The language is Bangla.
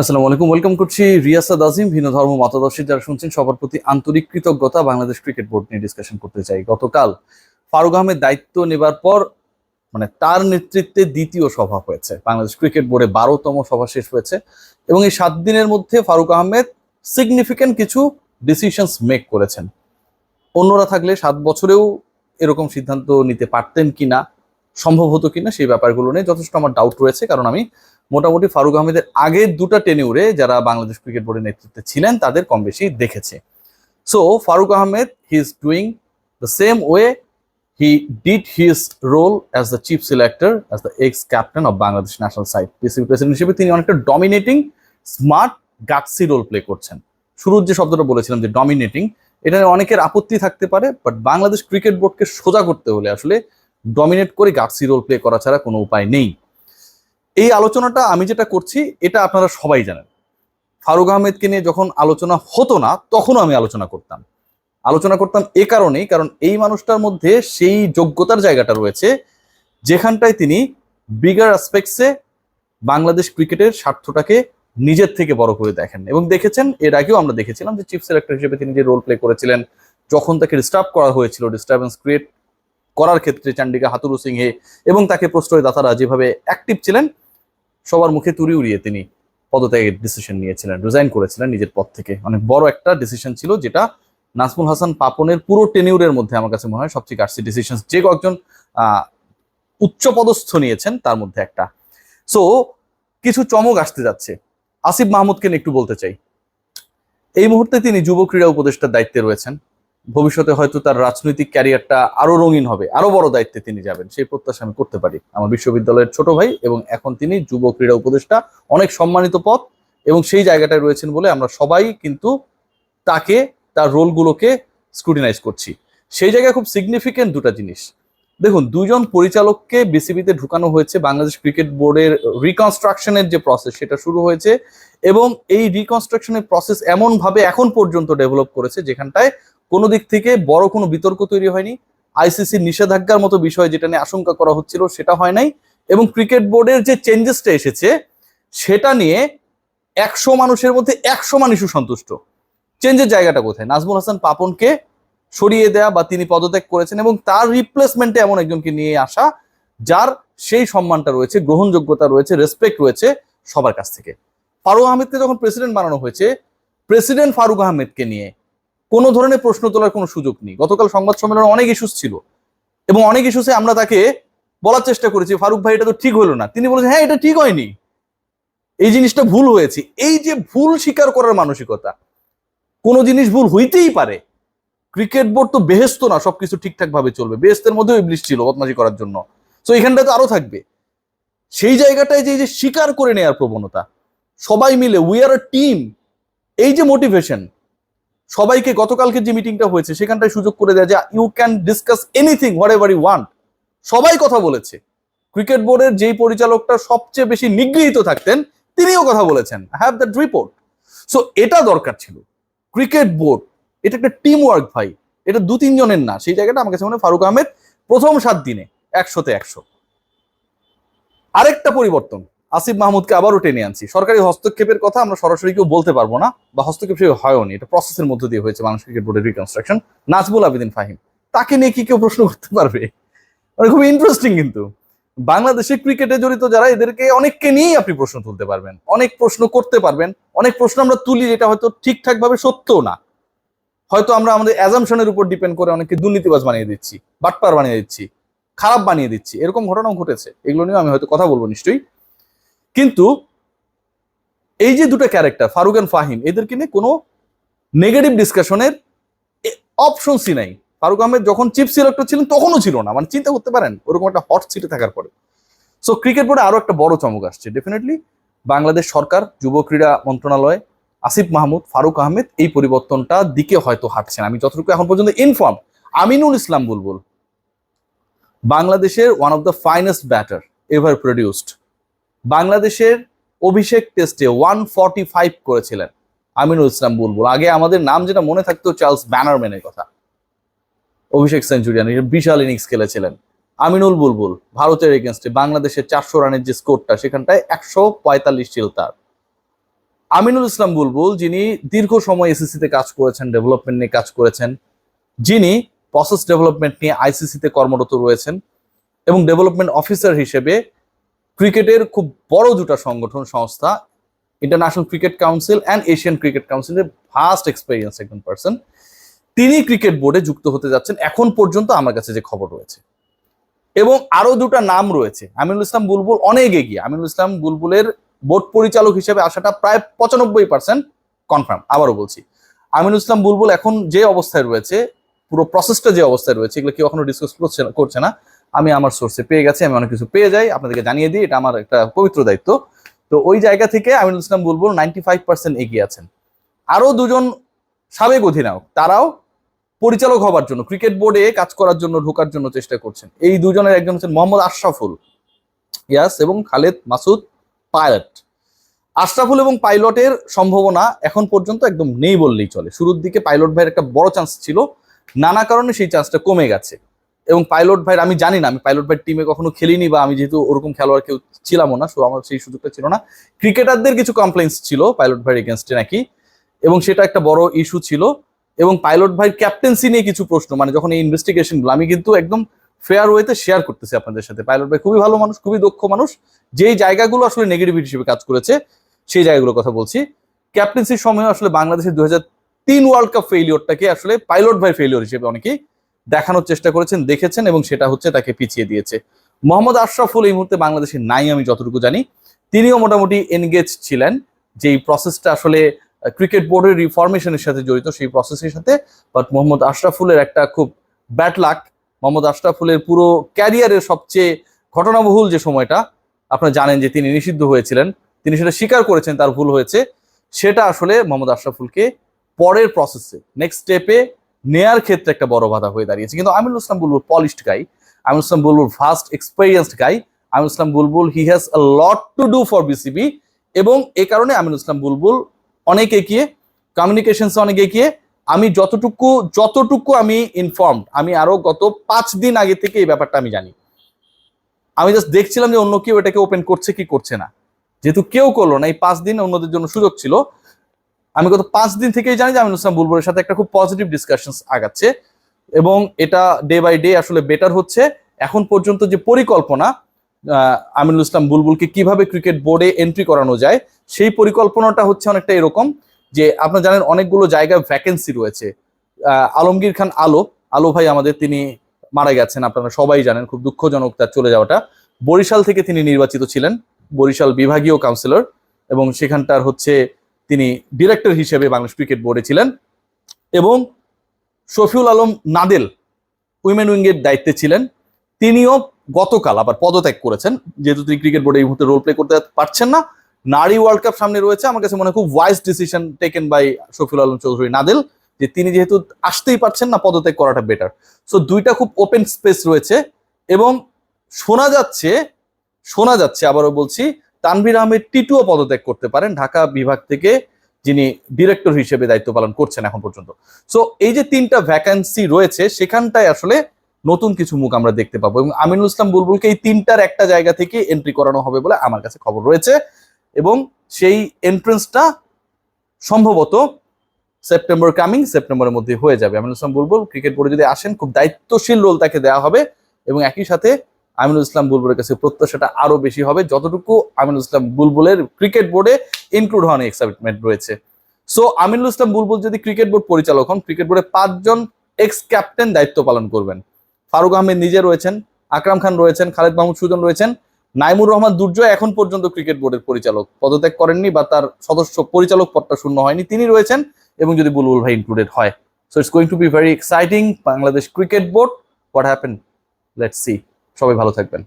আসসালামু আলাইকুম, ওয়েলকাম করছি রিয়াসাদ আজিম, ভিন্ন ধর্ম মতাদর্শী যারা শুনছেন, সবার প্রতি আন্তরিক কৃতজ্ঞতা, বাংলাদেশ ক্রিকেট বোর্ড নিয়ে ডিসকাশন করতে চাই। গতকাল ফারুক আহমেদ দায়িত্ব নেবার পর মানে তার নেতৃত্বে দ্বিতীয় সভা হয়েছে। বাংলাদেশ ক্রিকেট বোর্ডে বারোতম সভা শেষ হয়েছে এবং এই সাত দিনের মধ্যে ফারুক আহমেদ সিগনিফিক্যান্ট কিছু ডিসিশনস মেক করেছেন। অন্যরা থাকলে সাত বছরেও এরকম সিদ্ধান্ত নিতে পারতেন কিনা, সম্ভব হতো কিনা সেই ব্যাপারগুলো নিয়ে যথেষ্ট আমার ডাউট রয়েছে, কারণ আমি মোটামুটি ফারুক আহমেদের আগের দুটা টেনিউরে যারা বাংলাদেশ ক্রিকেট বোর্ডের নেতৃত্বে ছিলেন, তাদের কম বেশি দেখেছে। So Faruk Ahmed he is doing the same way he did his role as the chief selector as the ex captain of Bangladesh national side PCB president হিসেবে তিনি অনেকটা dominating smart gutsy role play করছেন। শুরুর যে শব্দটা বলেছিলাম যে ডমিনেটিং এটা অনেকের আপত্তি থাকতে পারে বাট বাংলাদেশ ক্রিকেট বোর্ডকে সোজা করতে হলে আসলে ডমিনেট করে গাটসি রোল প্লে করা ছাড়া কোনো উপায় নেই। এই আলোচনাটা আমি যেটা করছি, এটা আপনারা সবাই জানেন। ফারুক আহমেদকে নিয়ে যখন আলোচনা হতো না, তখনও আমি আলোচনা করতাম। আলোচনা করতাম এ কারণেই, কারণ এই মানুষটার মধ্যে সেই যোগ্যতার জায়গাটা রয়েছে, যেখানটায় তিনি বিগার অ্যাসপেক্টসে বাংলাদেশ ক্রিকেটের স্বার্থটাকে নিজের থেকে বড় করে দেখেন। এবং দেখেছেন, এর আগেও আমরা দেখেছিলাম যে চিফ সিলেক্টর হিসেবে তিনি যে রোল প্লে করেছিলেন, যখন তাকে ডিস্টার্ব করা হয়েছিল ডিস্টারবেন্স ক্রিয়েট করার ক্ষেত্রে চান্ডিকা হাতুরু সিংহে, এবং তাকে প্রশ্রয়দাতারা যেভাবে অ্যাক্টিভ ছিলেন সবার মুখে তুড়ি উড়িয়ে তিনি পদত্যাগের ডিসিশন নিয়েছিলেন রিজাইন করেছিলেন নিজের পদ থেকে। অনেক বড় একটা ডিসিশন ছিল যেটা নাজমুল হাসান পাপনের পুরো টেনিউরের মধ্যে আমার কাছে মনে হয় সবচেয়ে কাটসি ডিসিশন যে কয়েকজন উচ্চ পদস্থ নিয়েছেন তার মধ্যে একটা। সো কিছু চমক আসতে যাচ্ছে। আসিফ মাহমুদকে একটু বলতে চাই। এই মুহূর্তে তিনি যুব ক্রীড়া উপদেষ্টার দায়িত্বে রয়েছেন। ভবিষ্যতে হয়তো তার রাজনৈতিক ক্যারিয়ারটা আরও রঙিন হবে, আরও বড় দায়িত্বে তিনি যাবেন। সেই প্রত্যাশা আমি করতে পারি। আমার বিশ্ববিদ্যালয়ের ছোট ভাই এবং এখন তিনি যুব ক্রীড়া উপদেষ্টা। অনেক সম্মানিত পদ এবং সেই জায়গাটায় রয়েছেন বলে আমরা সবাই কিন্তু তাকে, তার রোলগুলোকে স্ক্রুটিনাইজ করছি। সেই জায়গায় খুব সিগনিফিকেন্ট দুটো জিনিস। দেখুন, দুজন পরিচালককে বিসিবিতে ঢুকানো হয়েছে বাংলাদেশ ক্রিকেট বোর্ডের রিকনস্ট্রাকশনের যে প্রসেস সেটা শুরু হয়েছে এবং এই রিকনস্ট্রাকশনের প্রসেস এমনভাবে এখন পর্যন্ত ডেভেলপ করেছে যেখানটায় কোনো দিক থেকে বড় কোনো বিতর্ক তৈরি হয়নি। আইসিসির নিষেধাজ্ঞার মতো বিষয় যেটা নিয়ে আশঙ্কা করা হচ্ছিল সেটা হয় নাই। এবং ক্রিকেট বোর্ডের যে চেঞ্জেসটা এসেছে, সেটা নিয়ে একশো মানুষের মধ্যে একশো মানুষও সন্তুষ্ট। চেঞ্জের জায়গাটা কোথায়? নাজমুল হাসান পাপনকে সরিয়ে দেয়া বা তিনি পদত্যাগ করেছেন এবং তার রিপ্লেসমেন্টে এমন একজনকে নিয়ে আসা, যার সেই সম্মানটা রয়েছে, গ্রহণযোগ্যতা রয়েছে রেসপেক্ট রয়েছে সবার কাছ থেকে। ফারুক আহমেদকে যখন প্রেসিডেন্ট বানানো হয়েছে প্রেসিডেন্ট ফারুক আহমেদকে নিয়ে কোনো ধরনের প্রশ্ন তোলার কোনো সুযোগ নেই। গতকাল সংবাদ সম্মেলনে অনেক ইস্যুস ছিল এবং অনেক ইস্যুসে আমরা তাকে বলার চেষ্টা করেছি, ফারুক ভাই, এটা তো ঠিক হলো না। তিনি বলেছেন হ্যাঁ এটা ঠিক হয়নি। এই জিনিসটা ভুল হয়েছে। এই যে ভুল স্বীকার করার মানসিকতা, কোনো জিনিস ভুল হইতেই পারে। ক্রিকেট বোর্ড তো বেহেস্ত না, সবকিছু ঠিকঠাক ভাবে চলবে। বেহেস্তের মধ্যেও ইবলিশ ছিল বদমাশি করার জন্য। তো এখানটা তো আরও থাকবে। সেই জায়গাটায় যে যে স্বীকার করে নেওয়ার প্রবণতা, সবাই মিলে উই আর আ টিম এই যে মোটিভেশন সবাইকে গতকালকে যে মিটিংটা হয়েছে, সেখানটায় সুযোগ করে দেয় যে you can discuss anything whatever you want সবাই কথা বলেছে। ক্রিকেট বোর্ডের যেই পরিচালকটা সবচেয়ে বেশি নিগৃহীত থাকতেন, তিনিও কথা বলেছেন। হ্যাভ দ্যাট রিপোর্ট সো এটা দরকার ছিল। ক্রিকেট বোর্ড এটা একটা টিম ওয়ার্ক ভাই। এটা দু তিনজনের না। সেই জায়গাটা আমার কাছে মনে ফারুক আহমেদ প্রথম সাত দিনে, একশোতে একশো। আরেকটা পরিবর্তন। আসিফ মাহমুদকে আবারও টেনে আনছি। সরকারি হস্তক্ষেপের কথা আমরা সরাসরি কেউ বলতে পারব না বা হস্তক্ষেপ সে হয়নি এটা প্রসেসের মধ্যে দিয়ে হয়েছে মানুষ ক্রিকেট বোর্ডের রিকনস্ট্রাকশন নাজবুল আবেদিন ফাহিম, তাকে নিয়ে কি কেউ প্রশ্ন করতে পারবে? মানে খুব ইন্টারেস্টিং কিন্তু। বাংলাদেশের ক্রিকেটে জড়িত যারা, এদেরকে অনেককে নিয়েই আপনি প্রশ্ন তুলতে পারবেন। অনেক প্রশ্ন করতে পারবেন। অনেক প্রশ্ন আমরা তুলি যেটা হয়তো ঠিকঠাক ভাবে সত্যও না। হয়তো আমরা আমাদের অ্যাজামশনের উপর ডিপেন্ড করে অনেককে দুর্নীতিবাজ বানিয়ে দিচ্ছি, বাটপার বানিয়ে দিচ্ছি, খারাপ বানিয়ে দিচ্ছি। এরকম ঘটনাও ঘটেছে। এগুলো নিয়ে আমি হয়তো কথা বলব নিশ্চয়ই। কিন্তু এই যে দুটো ক্যারেক্টার ফারুক এন্ড ফাহিম এদেরকে নিয়ে কোনো নেগেটিভ ডিসকাশনের অপশনসই নাই। ফারুক আহমেদ যখন চিফ সিলেক্টর ছিলেন, তখনও ছিল না। মানে চিন্তা করতে পারেন, ওরকম একটা হট সিটে থাকার পরে। সো ক্রিকেট বোর্ডে আরও একটা বড় চমক আসছে। ডেফিনেটলি বাংলাদেশ সরকার, যুব ক্রীড়া মন্ত্রণালয়, আসিফ মাহমুদ ফারুক আহমেদ এই পরিবর্তনটা দিকে হয়তো হাঁটছেন আমি যতটুকু এখন পর্যন্ত ইনফর্ম আমিনুল ইসলাম বুলবুল, বাংলাদেশের one of the finest batter ever produced বাংলাদেশের অভিষেক টেস্টে ওয়ান ফর্টি ফাইভ করেছিলেন আমিনুল ইসলাম বুলবুল। আগে আমাদের নাম যেটা মনে থাকতো চার্লস ব্যানারম্যানের কথা। অভিষেক সেঞ্চুরিয়ান বিশাল ইনিংস খেলেছিলেন। আমিনুল বুলবুল, ভারতের এগেনস্টে বাংলাদেশের চারশো রানের যে স্কোরটা সেখানটায় একশো পঁয়তাল্লিশ ছিল তার। আমিনুল ইসলাম বুলবুল, যিনি দীর্ঘ সময় এসিসিতে কাজ করেছেন ডেভেলপমেন্ট নিয়ে কাজ করেছেন, যিনি প্রসেস ডেভেলপমেন্ট নিয়ে আইসিসিতে কর্মরত রয়েছেন এবং ডেভেলপমেন্ট অফিসার হিসেবে ক্রিকেটের খুব বড় দুটা সংগঠন, সংস্থা International Cricket Council and Asian cricket কাউন্সিলের ফার্স্ট এক্সপেরিয়েন্স একজন পার্সন তিনি ক্রিকেট বোর্ডে যুক্ত হতে যাচ্ছেন। এখন পর্যন্ত আমার কাছে যে খবর রয়েছে। এবং আরও দুটা নাম রয়েছে। আমিনুল ইসলাম বুলবুল অনেক এগিয়ে। আমিনুল ইসলাম বুলবুলের বোর্ড পরিচালক হিসেবে আসাটা প্রায় পঁচানব্বই পার্সেন্ট কনফার্ম আবারও বলছি। আমিনুল ইসলাম বুলবুল এখন যে অবস্থায় রয়েছে, পুরো প্রসেসটা যে অবস্থায় রয়েছে, এগুলো কেউ এখনও ডিসকাস করছে করছে না। আমি আমার সোর্সে পেয়ে গেছি, আমি অনেক কিছু পেয়ে যাই, আপনাদেরকে জানিয়ে দিই, এটা আমার একটা পবিত্র দায়িত্ব। তো ওই জায়গা থেকে আমিনুল ইসলাম বলব নাইনটি ফাইভ পার্সেন্ট এগিয়ে আছেন। আরও দুজন সাবেক অধিনায়ক, তারাও পরিচালক হবার জন্য ক্রিকেট বোর্ডে কাজ করার জন্য, ঢোকার জন্য চেষ্টা করছেন। এই দুজনের একজন হচ্ছেন মোহাম্মদ আশরাফুল, ইয়াস, এবং খালেদ মাসুদ, পাইলট। আশরাফুল এবং পাইলটের সম্ভাবনা এখন পর্যন্ত একদম নেই বললেই চলে। শুরুর দিকে পাইলট ভাইয়ের একটা বড় চান্স ছিল, নানা কারণে সেই চান্সটা কমে গেছে। এবং পাইলট ভাইয়ের, আমি জানি না, আমি পাইলট ভাইয়ের টিমে কখনো খেলিনি বা আমি যেহেতু ওরকম খেলোয়াড় কেউ ছিলামও না সো আমার সেই সুযোগটা ছিল না। ক্রিকেটারদের কিছু কমপ্লেন্স ছিল পাইলট ভাইয়ের এগেনস্টে নাকি, এবং সেটা একটা বড় ইস্যু ছিল। এবং পাইলট ভাইয়ের ক্যাপ্টেন্সি নিয়ে কিছু প্রশ্ন মানে যখন এই ইনভেস্টিগেশনগুলো আমি কিন্তু একদম ফেয়ার ওয়েতে শেয়ার করতেছি আপনাদের সাথে। পাইলট ভাই খুবই ভালো মানুষ, খুবই দক্ষ মানুষ, যেই জায়গাগুলো আসলে নেগেটিভ হিসেবে কাজ করেছে, সেই জায়গাগুলোর কথা বলছি। ক্যাপ্টেন্সির সময় আসলে বাংলাদেশের দু হাজার তিন ওয়ার্ল্ড কাপ ফেইলিওরটাকে আসলে পাইলট ভাই ফেইলিওর হিসেবে অনেকেই দেখানোর চেষ্টা করেছেন, দেখেছেন এবং সেটা হচ্ছে তাকে পিছিয়ে দিয়েছে। মোহাম্মদ আশরাফুল এই মুহূর্তে বাংলাদেশে নাই, আমি যতটুকু জানি। তিনিও মোটামুটি এনগেজ ছিলেন। যেই প্রসেসটা আসলে ক্রিকেট বোর্ডের রিফরমেশনের সাথে জড়িত, সেই প্রসেসের সাথে। বাট মোহাম্মদ আশরাফুলের একটা খুব ব্যাড লাক মোহাম্মদ আশরাফুলের পুরো ক্যারিয়ারের সবচেয়ে ঘটনাবহুল যে সময়টা, আপনারা জানেন যে তিনি নিষিদ্ধ হয়েছিলেন। তিনি সেটা স্বীকার করেছেন, তার ভুল হয়েছে। সেটা আসলে মোহাম্মদ আশরাফুলকে পরের প্রসেসে নেক্সট স্টেপে নেয়ার ক্ষেত্রে একটা বড় বাধা হয়ে দাঁড়িয়েছে। কিন্তু Aminul Islam Bulbul polished guy Aminul Islam Bulbul first experienced guy Aminul Islam Bulbul he has a lot to do for BCB এবং এ কারণে আমিনুল ইসলাম বুলবুল অনেক এগিয়ে কমিউনিকেশনস অনেক এগিয়ে, আমি যতটুকু যতটুকু আমি ইনফর্মড আমি আরও গত পাঁচ দিন আগে থেকে এই ব্যাপারটা আমি জানি। আমি জাস্ট দেখছিলাম যে অন্য কেউ এটাকে ওপেন করছে কি করছে না। যেহেতু কেউ করল না, এই পাঁচ দিন অন্যদের জন্য সুযোগ ছিল আমি গত পাঁচ দিন থেকেই জানি যে আমিনুল ইসলাম বুলবুলের সাথে একটা খুব পজিটিভ ডিসকাশন আগাচ্ছে এবং এটা ডে বাই ডে আসলে বেটার হচ্ছে। এখন পর্যন্ত যে পরিকল্পনা আমিনুল ইসলাম বুলবুলকে কীভাবে ক্রিকেট বোর্ডে এন্ট্রি করানো যায়, সেই পরিকল্পনাটা হচ্ছে অনেকটা এরকম যে আপনারা জানেন অনেকগুলো জায়গায় ভ্যাকেন্সি রয়েছে। আলমগীর খান আলো আলো ভাই আমাদের তিনি মারা গেছেন, আপনারা সবাই জানেন, খুব দুঃখজনক তার চলে যাওয়াটা। বরিশাল থেকে তিনি নির্বাচিত ছিলেন, বরিশাল বিভাগীয় কাউন্সিলর এবং সেখানটার হচ্ছে তিনি ডিরেক্টর হিসেবে বাংলাদেশ ক্রিকেট বোর্ডে ছিলেন এবং শফিউল আলম নাদেল উইমেন উইংয়ের দায়িত্বে ছিলেন। তিনিও গতকাল আবার পদত্যাগ করেছেন। যেহেতু তিনি ক্রিকেট বোর্ডে এই মুহূর্তে রোল প্লে করতে পারছেন না, নারী ওয়ার্ল্ড কাপ সামনে রয়েছে। আমার কাছে মনে হয় খুব wise decision taken by Shafiul Alam Chowdhury Nadel যে তিনি যেহেতু আসতেই পারছেন না, পদত্যাগ করাটা বেটার সো দুইটা খুব ওপেন স্পেস রয়েছে এবং শোনা যাচ্ছে শোনা যাচ্ছে, আবারও বলছি তানভীর আহমেদ টিটুও পদত্যাগ করতে পারেন। ঢাকা বিভাগ থেকে যিনি ডিরেক্টর হিসেবে দায়িত্ব পালন করছেন এখন পর্যন্ত। সো এই যে তিনটা ভ্যাকান্সি রয়েছে, সেখানটায় আসলে নতুন কিছু মুখ আমরা দেখতে পাবো এবং আমিনুল ইসলাম বুলবুলকে এই তিনটার একটা জায়গা থেকে এন্ট্রি করানো হবে বলে আমার কাছে খবর রয়েছে এবং সেই এন্ট্রেন্সটা সম্ভবত সেপ্টেম্বর কামিং সেপ্টেম্বরের মধ্যে হয়ে যাবে। আমিনুল ইসলাম বুলবুল ক্রিকেট বোর্ডে যদি আসেন, খুব দায়িত্বশীল রোল তাকে দেওয়া হবে এবং একই সাথে আমিনুল ইসলাম বুলবুলের কাছে প্রত্যাশাটা আরও বেশি হবে। যতটুকু আমিনুল ইসলাম বুলবুলের ক্রিকেট বোর্ডে ইনক্লুড হওয়ার এক্সাইটমেন্ট রয়েছে। সো আমিনুল ইসলাম বুলবুল যদি ক্রিকেট বোর্ড পরিচালক হন, ক্রিকেট বোর্ডে পাঁচজন এক্স ক্যাপ্টেন দায়িত্ব পালন করবেন। ফারুক আহমেদ নিজে রয়েছেন, আকরাম খান রয়েছেন, খালেদ মাহমুদ সুজন রয়েছেন। নাইমুর রহমান দুর্জয় এখন পর্যন্ত ক্রিকেট বোর্ডের পরিচালক। পদত্যাগ করেননি বা তার সদস্য পরিচালক পদটা শূন্য হয়নি, তিনি রয়েছেন এবং যদি বুলবুল ভাই ইনক্লুডেড হয়। So it's going to be very exciting Bangladesh cricket board. What happen let's see সবাই ভালো থাকবেন।